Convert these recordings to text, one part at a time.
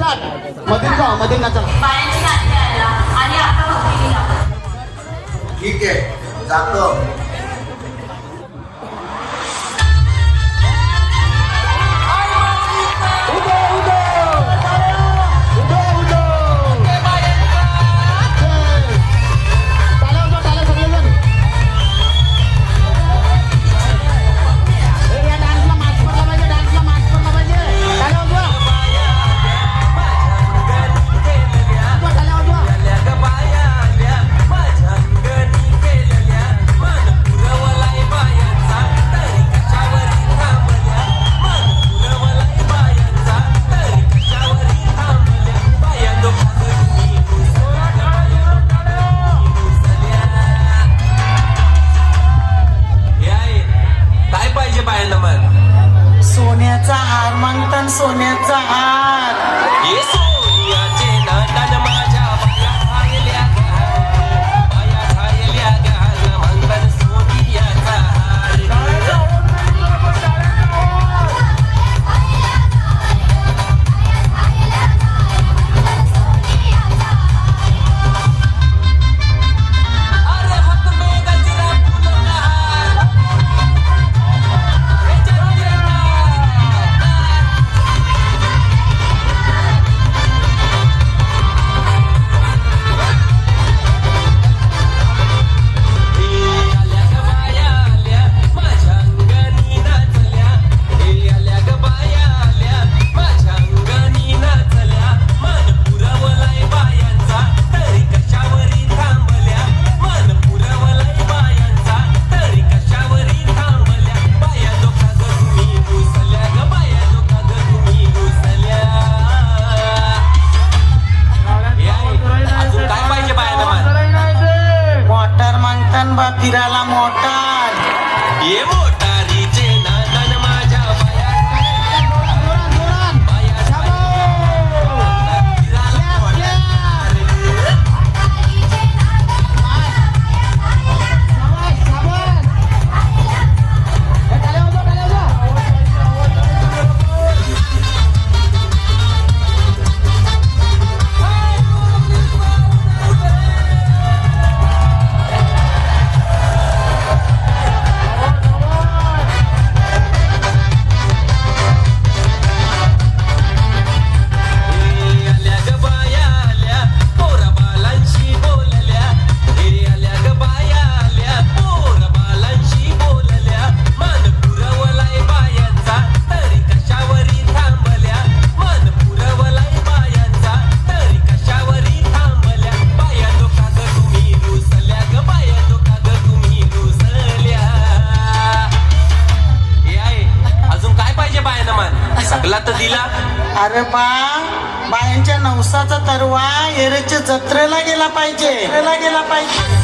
Start मधील जा मधील नाचा. ठीक आहे जातो. सोन्याचा सोन्याचा हार போட்டால். ஏ போட்டால்? सगला तर दिला. अरे बा बायांच्या नवसाचा तरवा एरेच्या जत्रेला गेला पाहिजे. गेला पाहिजे.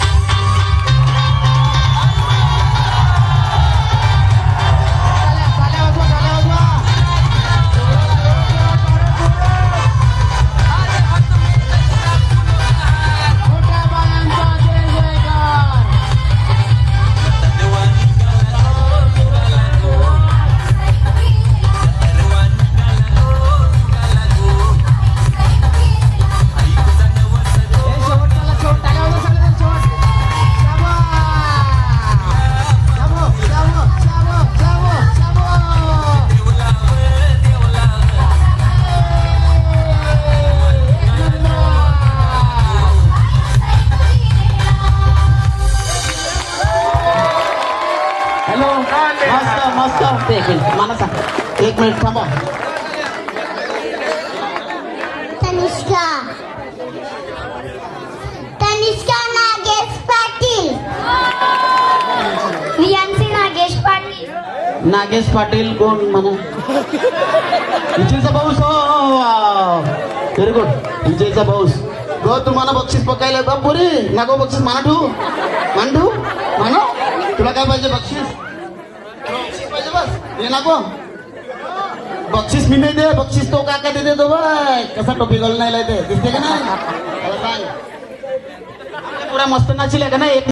मस्त मस्त. एक मिनिट मला सांग. एक मिनिट थांबा. तनिष्का. तनिष्का नागेश पाटील. वियांसी नागेश पाटील. नागेश पाटील कोण म्हणा? विजयचा भाऊस हो व्हेरी गुड विजयचा भाऊस. गो तुम्हाला बक्षीस पकायला बा पुरी नागो बक्षीस मान ठेवू मानो तुला काय पाहिजे बक्षीस? पाहिजे बस हे नागो बक्षीस मी नाही दे बक्षीस तो काका देते तो बाय कसा टोपी घालून नाही ते दिसते का नाही मला सांग पुरा मस्त नाचिले का नाही एक